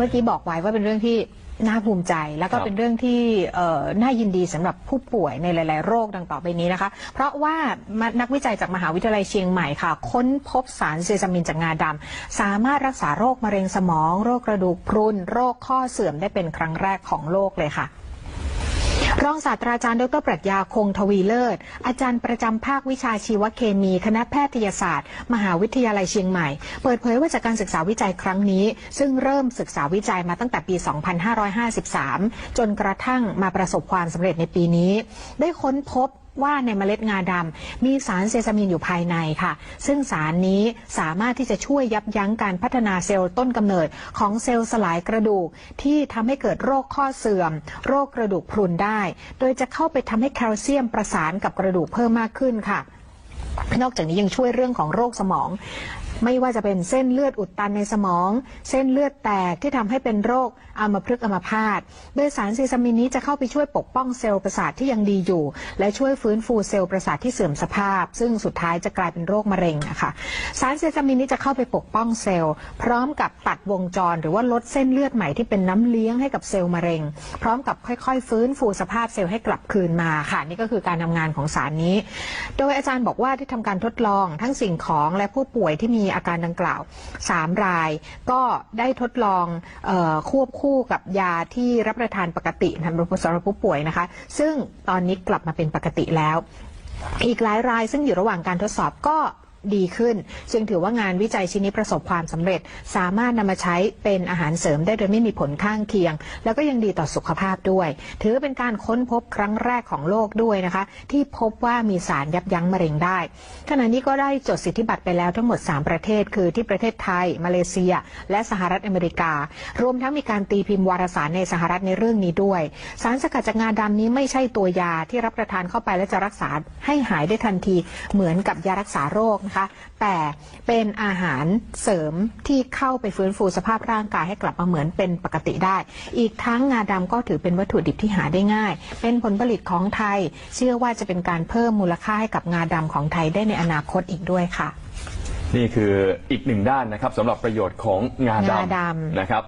เมื่อกี้บอกไว้ว่าเป็นเรื่องที่น่าภูมิใจ แล้วก็เป็นเรื่องที่น่ายินดีสำหรับผู้ป่วยในหลาย ๆ โรคดังต่อไปนี้นะคะ เพราะว่านักวิจัยจากมหาวิทยาลัยเชียงใหม่ค่ะ ค้นพบสารเซซามินจากงาดำสามารถรักษาโรคมะเร็งสมอง โรคกระดูกพรุนโรคข้อเสื่อมได้เป็นครั้งแรกของโลกเลยค่ะ รองศาสตราจารย์ดรปรัชญาคงทวีเลิศ อาจารย์ประจำภาควิชาชีวเคมี คณะแพทยศาสตร์ มหาวิทยาลัยเชียงใหม่ เปิดเผยว่าจากการศึกษาวิจัยครั้งนี้ ซึ่งเริ่มศึกษาวิจัยมาตั้งแต่ปี 2553 จนกระทั่งมาประสบความสำเร็จในปีนี้ ได้ค้นพบ ว่าในเมล็ดงาดำมีสารเซซามินอยู่ภายในค่ะ ซึ่งสารนี้สามารถที่จะช่วยยับยั้งการพัฒนาเซลล์ต้นกำเนิดของเซลล์สลายกระดูก ที่ทำให้เกิดโรคข้อเสื่อม โรคกระดูกพรุนได้ โดยจะเข้าไปทำให้แคลเซียมประสานกับกระดูกเพิ่มมากขึ้นค่ะ นอกจากนี้ยังช่วยเรื่องของโรคสมอง ไม่ว่าจะเป็นเส้นเลือดอุดตันในสมอง เส้นเลือดแตกที่ทำให้เป็นโรคอัมพฤกษ์อัมพาตโดยสารเซซามินนี้จะเข้าไปช่วยปกป้องเซลล์ประสาทที่ยังดีอยู่ และช่วยฟื้นฟูเซลล์ประสาทที่เสื่อมสภาพ ซึ่งสุดท้ายจะกลายเป็นโรคมะเร็งนะคะสารเซซามินนี้จะเข้าไปปกป้องเซลล์ พร้อมกับตัดวงจร หรือว่าลดเส้นเลือดใหม่ที่เป็นน้ำเลี้ยงให้กับเซลล์มะเร็ง พร้อมกับค่อยๆ ฟื้นฟูสภาพเซลล์ให้กลับคืนมาค่ะนี่ก็คือการทำงานของสารนี้ โดยอาจารย์บอกว่าที่ทำการทดลองทั้งสิ่งของและผู้ป่วยที่มีอาการดังกล่าว 3 ราย ก็ได้ทดลองออควบคู่กับยาที่รับประทานปกติสำหรับผู้ป่วยนะคะ ซึ่งตอนนี้กลับมาเป็นปกติแล้ว อีกหลายรายซึ่งอยู่ระหว่างการทดสอบก็ ดีขึ้น จึงถือว่างานวิจัยชิ้นนี้ประสบความสำเร็จ สามารถนำมาใช้เป็นอาหารเสริมได้โดยไม่มีผลข้างเคียง แล้วก็ยังดีต่อสุขภาพด้วย ถือเป็นการค้นพบครั้งแรกของโลกด้วยนะคะ ที่พบว่ามีสารยับยั้งมะเร็งได้ ขณะนี้ก็ได้จดสิทธิบัตรไปแล้วทั้งหมด 3 ประเทศ คือที่ประเทศไทย มาเลเซีย และสหรัฐอเมริกา รวมทั้งมีการตีพิมพ์วารสารในสหรัฐในเรื่องนี้ด้วย สารสกัดจากงาดำนี้ไม่ใช่ตัวยาที่รับประทานเข้าไปและจะรักษาให้หายได้ทันที เหมือนกับยารักษาโรคนะคะ แต่เป็นอาหารเสริมที่เข้าไปฟื้นฟูสภาพร่างกายให้กลับมาเหมือนเป็นปกติได้ อีกทั้งงาดำก็ถือเป็นวัตถุดิบที่หาได้ง่าย เป็นผลผลิตของไทย เชื่อว่าจะเป็นการเพิ่มมูลค่าให้กับงาดำของไทยได้ในอนาคตอีกด้วยค่ะ นี่คืออีกหนึ่งด้านนะครับสำหรับประโยชน์ของงางาดำดำนะครับ